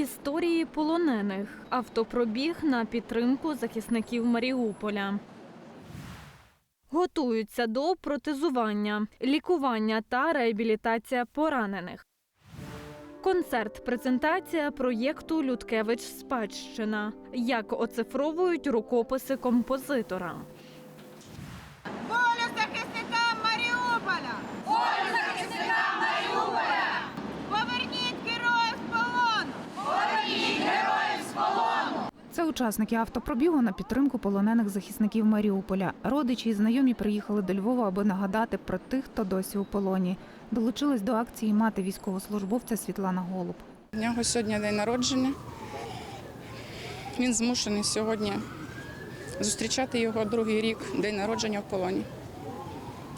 Історії полонених. Автопробіг на підтримку захисників Маріуполя. Готуються до протезування, лікування та реабілітація поранених. Концерт презентація проєкту Людкевич Спадщина. Як оцифровують рукописи композитора. Учасники автопробігу на підтримку полонених захисників Маріуполя. Родичі і знайомі приїхали до Львова, аби нагадати про тих, хто досі у полоні. Долучилась до акції мати військовослужбовця Світлана Голуб. У нього сьогодні день народження. Він змушений сьогодні зустрічати його другий рік, день народження в полоні.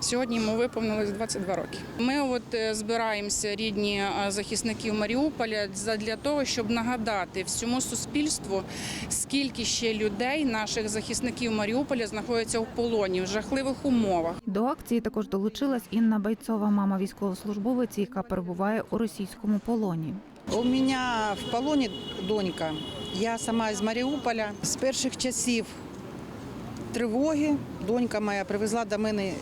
Сьогодні йому виповнилось 22 роки. Ми от е, збираємося рідні е, захисників Маріуполя для того, щоб нагадати всьому суспільству, скільки ще людей, наших захисників Маріуполя, знаходяться в полоні в жахливих умовах. До акції також долучилась Інна Бойцова, мама військовослужбовиці, яка перебуває у російському полоні. У меня в полоне донька. Я сама із Маріуполя. З перших часів тривоги донька моя привезла до мене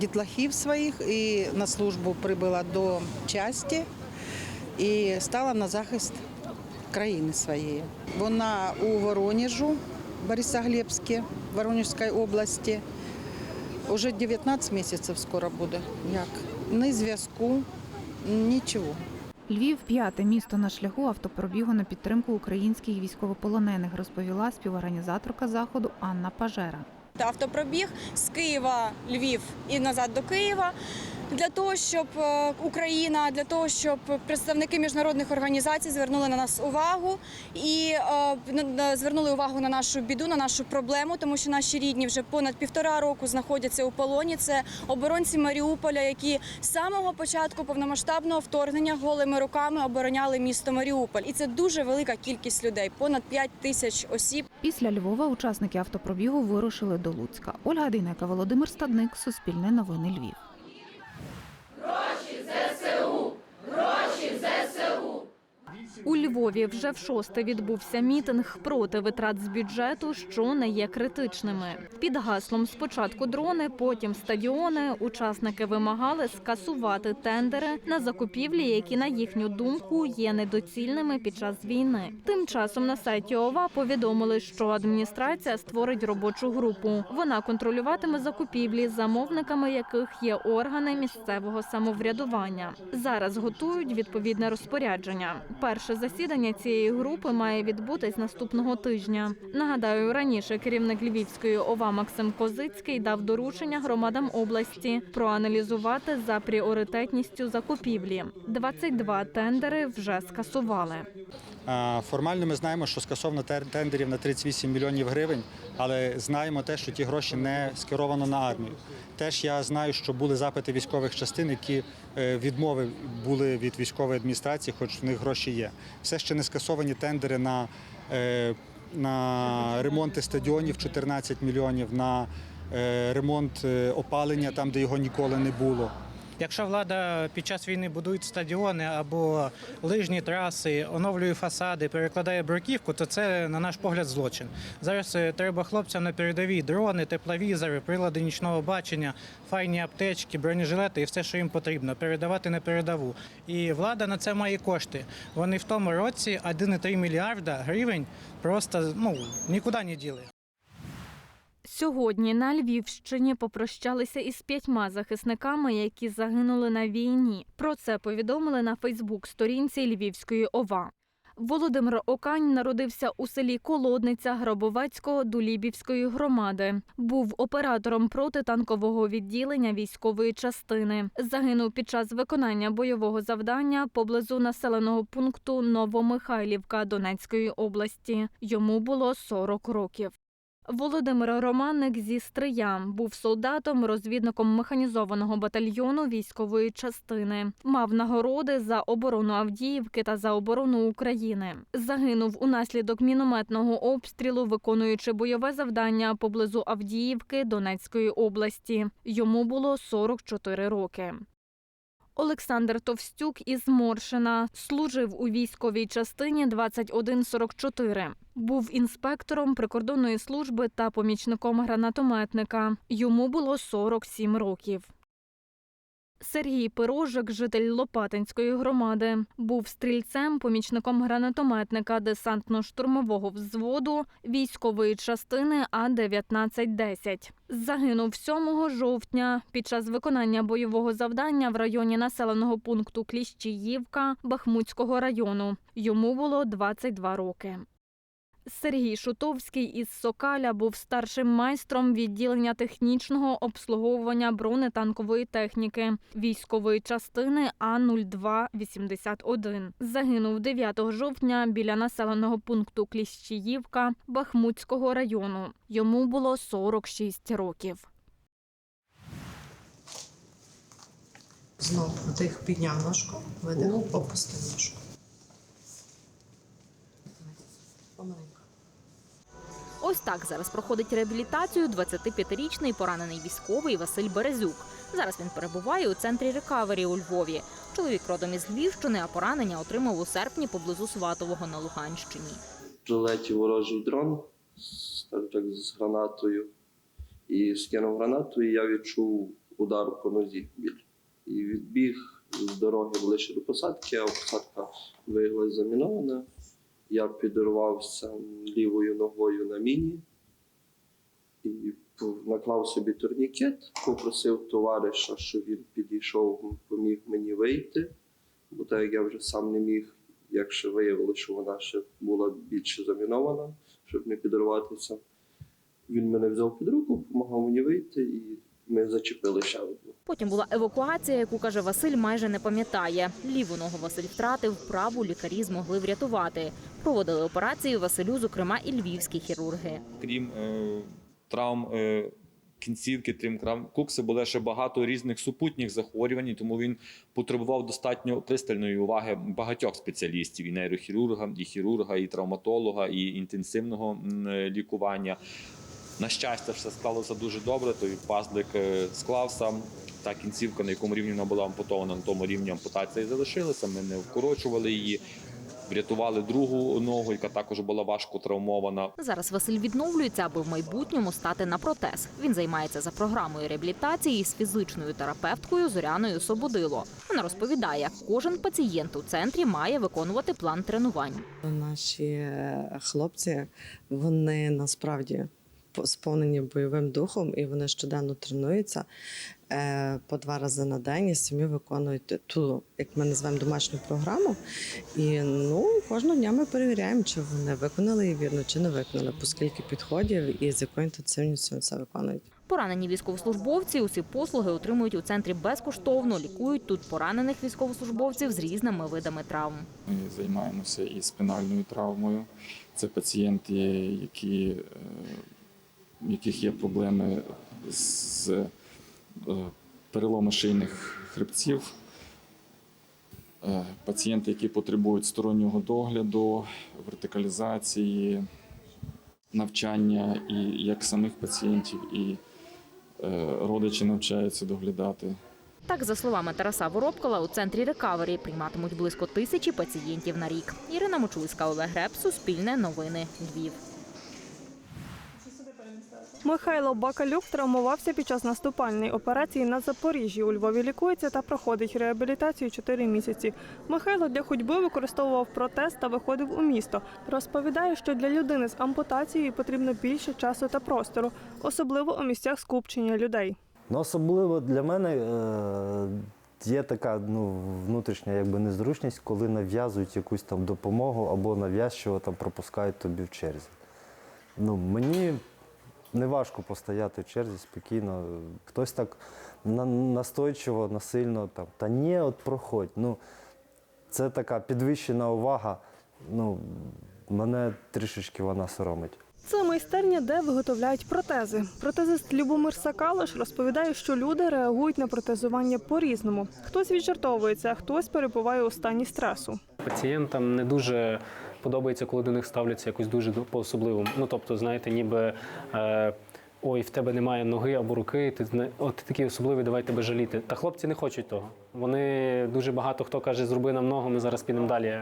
дітлахів своїх і на службу прибула до часті і стала на захист країни своєї. Вона у Воронежу, Борисоглебське, Воронежської області. Уже 19 місяців скоро буде. Як? Ні зв'язку, нічого. Львів п'яте місто на шляху автопробігу на підтримку українських військовополонених, розповіла співорганізаторка заходу Анна Пажера. Автопробіг з Києва, Львів і назад до Києва. Для того щоб е, Україна, для того щоб представники міжнародних організацій звернули на нас увагу і е, звернули увагу на нашу біду, на нашу проблему, тому що наші рідні вже понад півтора року знаходяться у полоні. Це оборонці Маріуполя, які з самого початку повномасштабного вторгнення голими руками обороняли місто Маріуполь. І це дуже велика кількість людей, понад 5 тисяч осіб. Після Львова учасники автопробігу вирушили до Луцька. Ольга Дейнека, Володимир Стадник, Суспільне новини Львів. У Львові вже в шосте відбувся мітинг проти витрат з бюджету, що не є критичними. Під гаслом спочатку дрони, потім стадіони. Учасники вимагали скасувати тендери на закупівлі, які на їхню думку є недоцільними під час війни. Тим часом на сайті ОВА повідомили, що адміністрація створить робочу групу. Вона контролюватиме закупівлі, замовниками яких є органи місцевого самоврядування. Зараз готують відповідне розпорядження. Перше засідання цієї групи має відбутись наступного тижня. Нагадаю, раніше керівник Львівської ОВА Максим Козицький дав доручення громадам області проаналізувати за пріоритетністю закупівлі. 22 тендери вже скасували. Формально ми знаємо, що скасовано тендерів на 38 мільйонів гривень, але знаємо те, що ті гроші не скеровано на армію. Теж я знаю, що були запити військових частин, які е, відмови були від військової адміністрації, хоч в них гроші є. Все ще не скасовані тендери на, е, на ремонти стадіонів 14 мільйонів, на е, ремонт опалення там, де його ніколи не було. Якщо влада під час війни будує стадіони або лижні траси, оновлює фасади, перекладає бруківку, то це, на наш погляд, злочин. Зараз е, треба хлопцям на передовій дрони, тепловізори, прилади нічного бачення, файні аптечки, бронежилети і все, що їм потрібно, передавати на передову. І влада на це має кошти. Вони в тому році 1,3 мільярда гривень просто ну нікуди не діли. Сьогодні на Львівщині попрощалися із п'ятьма захисниками, які загинули на війні. Про це повідомили на Фейсбук-сторінці Львівської ОВА. Володимир Окань народився у селі Колодниця Гробовецького Дулібівської громади. Був оператором протитанкового відділення військової частини. Загинув під час виконання бойового завдання поблизу населеного пункту Новомихайлівка Донецької області. Йому було 40 років. Володимир Романник зі Стрия був солдатом, розвідником механізованого батальйону військової частини. Мав нагороди за оборону Авдіївки та за оборону України. Загинув унаслідок мінометного обстрілу, виконуючи бойове завдання поблизу Авдіївки Донецької області. Йому було 44 роки. Олександр Товстюк із Моршина служив у військовій частині 2144. Був інспектором прикордонної служби та помічником гранатометника. Йому було 47 років. Сергій Пирожик, житель Лопатинської громади, був стрільцем, помічником гранатометника десантно-штурмового взводу військової частини А-1910. Загинув 7 жовтня під час виконання бойового завдання в районі населеного пункту Кліщіївка Бахмутського району. Йому було 22 роки. Сергій Шутовський із Сокаля був старшим майстром відділення технічного обслуговування бронетанкової техніки військової частини А-0281. Загинув 9 жовтня біля населеного пункту Кліщіївка Бахмутського району. Йому було 46 років. Знову вдих, підняв ножку, видих, опустив ножку. Помаленьку. Ось так зараз проходить реабілітацію 25-річний поранений військовий Василь Березюк. Зараз він перебуває у центрі рекавері у Львові. Чоловік родом із Львівщини, а поранення отримав у серпні поблизу Сватового на Луганщині. прилетів ворожий дрон, так, з гранатою. І скинув гранату, і я відчув удар по нозі біль. І відбіг з дороги ближче до посадки, а посадка виявилася замінована. Я підірвався лівою ногою на міні і наклав собі турнікет, попросив товариша, щоб він підійшов, поміг мені вийти, бо так як я вже сам не міг як ще виявилося, що вона ще була більше замінована, щоб не підірватися. Він мене взяв під руку, допомагав мені вийти, і ми зачепили ще одну. Потім була евакуація, яку каже Василь, майже не пам'ятає. Ліву ногу Василь втратив, праву лікарі змогли врятувати. Проводили операцію Василю, зокрема, і львівські хірурги. крім е, травм е, кінцівки, крім травм кукси, було ще багато різних супутніх захворювань, тому він потребував достатньо пристальної уваги багатьох спеціалістів: і нейрохірурга, і хірурга, і травматолога, і інтенсивного е, лікування. На щастя, все склалося дуже добре. Той пазлик е, склався. Та кінцівка, на якому рівні вона була ампутована, на тому рівні ампутація і залишилася. Ми не вкорочували її. Врятували другу ногу, яка також була важко травмована. Зараз Василь відновлюється, аби в майбутньому стати на протез. Він займається за програмою реабілітації з фізичною терапевткою Зоряною Сободило. Вона розповідає, кожен пацієнт у центрі має виконувати план тренувань. Наші е, хлопці, вони насправді сповнені бойовим духом і вони щоденно тренуються е, по два рази на день і самі виконують ту, як ми називаємо, домашню програму. І ну, кожного дня ми перевіряємо, чи вони виконали її вірно, чи не виконали, по скільки підходів і з якою інтенсивністю це виконують. Поранені військовослужбовці усі послуги отримують у центрі безкоштовно. Лікують тут поранених військовослужбовців з різними видами травм. Ми займаємося і спинальною травмою. Це пацієнти, які, е, в яких є проблеми з е, перелому шийних хребців. Е, Пацієнти, які потребують стороннього догляду, вертикалізації, навчання і як самих пацієнтів, і е, родичі навчаються доглядати. Так, за словами Тараса Воробкола, у центрі рекавері прийматимуть близько тисячі пацієнтів на рік. Ірина Мочульська, Олег Греб, Суспільне новини, Львів. Михайло Бакалюк травмувався під час наступальної операції на Запоріжжі. У Львові лікується та проходить реабілітацію 4 місяці. Михайло для ходьби використовував протез та виходив у місто. Розповідає, що для людини з ампутацією потрібно більше часу та простору, особливо у місцях скупчення людей. Ну, особливо для мене е, є така ну, внутрішня якби, незручність, коли нав'язують якусь там допомогу або нав'язчиво пропускають тобі в черзі. Ну, мені не важко постояти в черзі спокійно. Хтось так на- настойчиво, насильно там, та ні, от проходь. Ну, це така підвищена увага. Ну, мене трішечки вона соромить. Це майстерня, де виготовляють протези. Протезист Любомир Сакалош розповідає, що люди реагують на протезування по-різному. Хтось віджартовується, а хтось перебуває у стані стресу. Пацієнтам не дуже подобається, коли до них ставляться якось дуже по-особливому. Ну тобто, знаєте, ніби е, ой, в тебе немає ноги або руки, ти от такий особливий, давай тебе жаліти. Та хлопці не хочуть того. Вони дуже багато хто каже, зроби нам ногу, ми зараз підемо далі.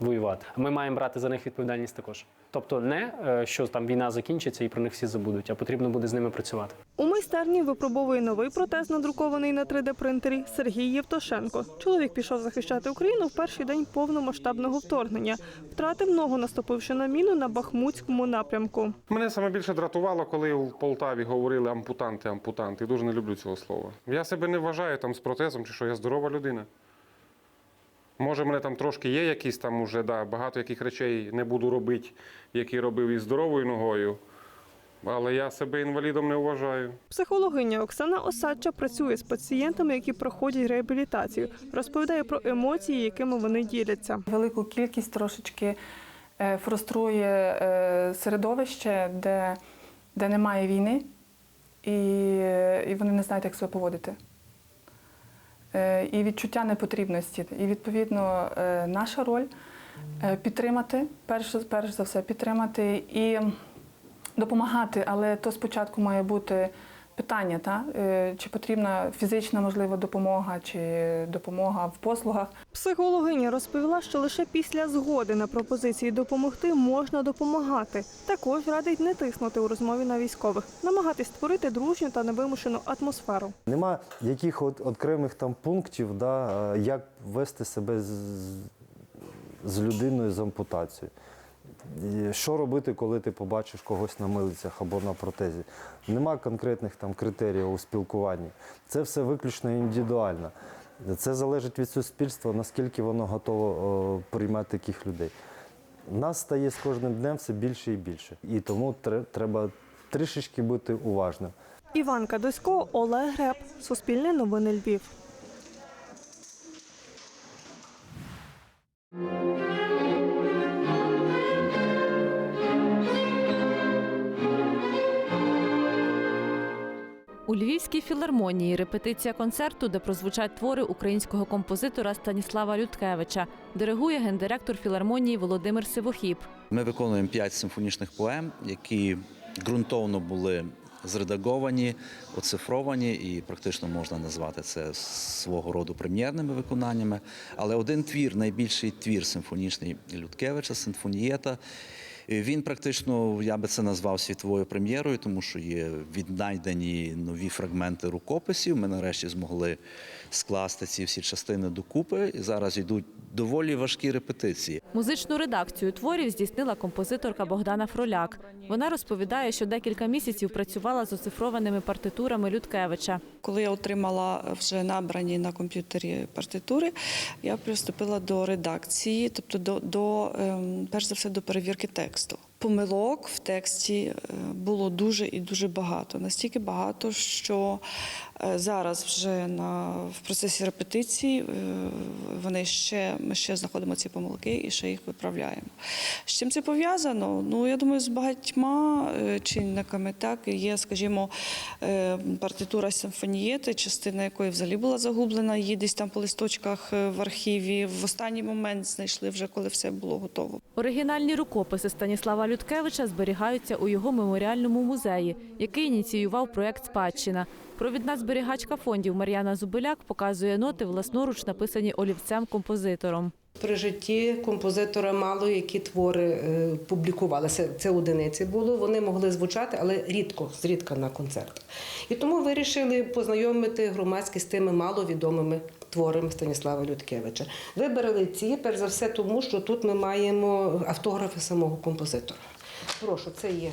Воювати. Ми маємо брати за них відповідальність також. Тобто не е, що там війна закінчиться і про них всі забудуть, а потрібно буде з ними працювати. У майстерні випробовує новий протез, надрукований на 3D-принтері Сергій Євтошенко. Чоловік пішов захищати Україну в перший день повномасштабного вторгнення. Втратив ногу, наступивши на міну на Бахмутському напрямку. Мене саме більше дратувало, коли в Полтаві говорили ампутанти, ампутанти. Дуже не люблю цього слова. Я себе не вважаю там з протезом, чи що я здорова людина. Може, в мене там трошки є якісь там уже, да, багато яких речей не буду робити, які робив із здоровою ногою. Але я себе інвалідом не вважаю. Психологиня Оксана Осадча працює з пацієнтами, які проходять реабілітацію. Розповідає про емоції, якими вони діляться. Велику кількість трошечки е, фруструє е, середовище, де, де немає війни, і, і вони не знають, як себе поводити. Е, І відчуття непотрібності. І відповідно е, наша роль е, підтримати, перш, перш за все, підтримати і допомагати, але то спочатку має бути питання, та? е, чи потрібна фізична можливо допомога, чи допомога в послугах. Психологиня розповіла, що лише після згоди на пропозиції допомогти можна допомагати. Також радить не тиснути у розмові на військових, намагатись створити дружню та невимушену атмосферу. Нема яких от окремих там пунктів, да, е, як вести себе з, з людиною з ампутацією. Що робити, коли ти побачиш когось на милицях або на протезі? Нема конкретних там критеріїв у спілкуванні. Це все виключно індивідуально. Це залежить від суспільства, наскільки воно готово о, приймати таких людей. Нас стає з кожним днем все більше і більше. І тому треба трішечки бути уважним. Іванка Досько, Олег Греб, Суспільне новини Львів. У Львівській філармонії репетиція концерту, де прозвучать твори українського композитора Станіслава Людкевича, диригує гендиректор філармонії Володимир Сивохіб. Ми виконуємо п'ять симфонічних поем, які ґрунтовно були зредаговані, оцифровані, і практично можна назвати це свого роду прем'єрними виконаннями. Але один твір, найбільший твір симфонічний Людкевича, симфонієта. Він практично, я би це назвав світовою прем'єрою, тому що є віднайдені нові фрагменти рукописів. Ми нарешті змогли скласти ці всі частини докупи. І зараз йдуть доволі важкі репетиції. Музичну редакцію творів здійснила композиторка Богдана Фроляк. Вона розповідає, що декілька місяців працювала з оцифрованими партитурами Людкевича. Коли я отримала вже набрані на комп'ютері партитури, я приступила до редакції, тобто до, до ем, перш за все до перевірки тексту. Помилок в тексті е, було дуже і дуже багато. Настільки багато, що зараз вже на в процесі репетиції е, вони ще ми ще знаходимо ці помилки і ще їх виправляємо. З чим це пов'язано? Ну я думаю, з багатьма е, чинниками. Так є, скажімо, е, партитура симфонієти, частина якої взагалі була загублена. Її десь там по листочках е, в архіві. В останній момент знайшли вже коли все було готово. Оригінальні рукописи Станіслава Людкевича зберігаються у його меморіальному музеї, який ініціював проєкт Спадщина. Провідна зберігачка фондів Мар'яна Зубиляк показує ноти власноруч написані олівцем-композитором. При житті композитора мало які твори е, публікувалися. Це одиниці було. Вони могли звучати, але рідко, зрідка на концертах. І тому вирішили познайомити громадськість з тими маловідомими творами Станіслава Людкевича. Вибрали ці, перш за все, тому що тут ми маємо автографи самого композитора. Прошу, це є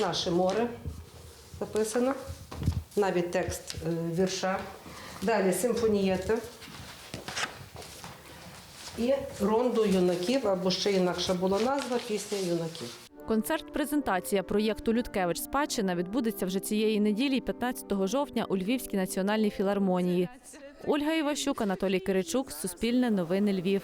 наше море написано, навіть текст е, вірша. Далі симфонієта і рондо юнаків, або ще інакша була назва пісня юнаків. Концерт-презентація проєкту Людкевич Спадщина відбудеться вже цієї неділі, 15 жовтня, у Львівській національній філармонії. Ольга Іващук, Анатолій Киричук, Суспільне новини Львів.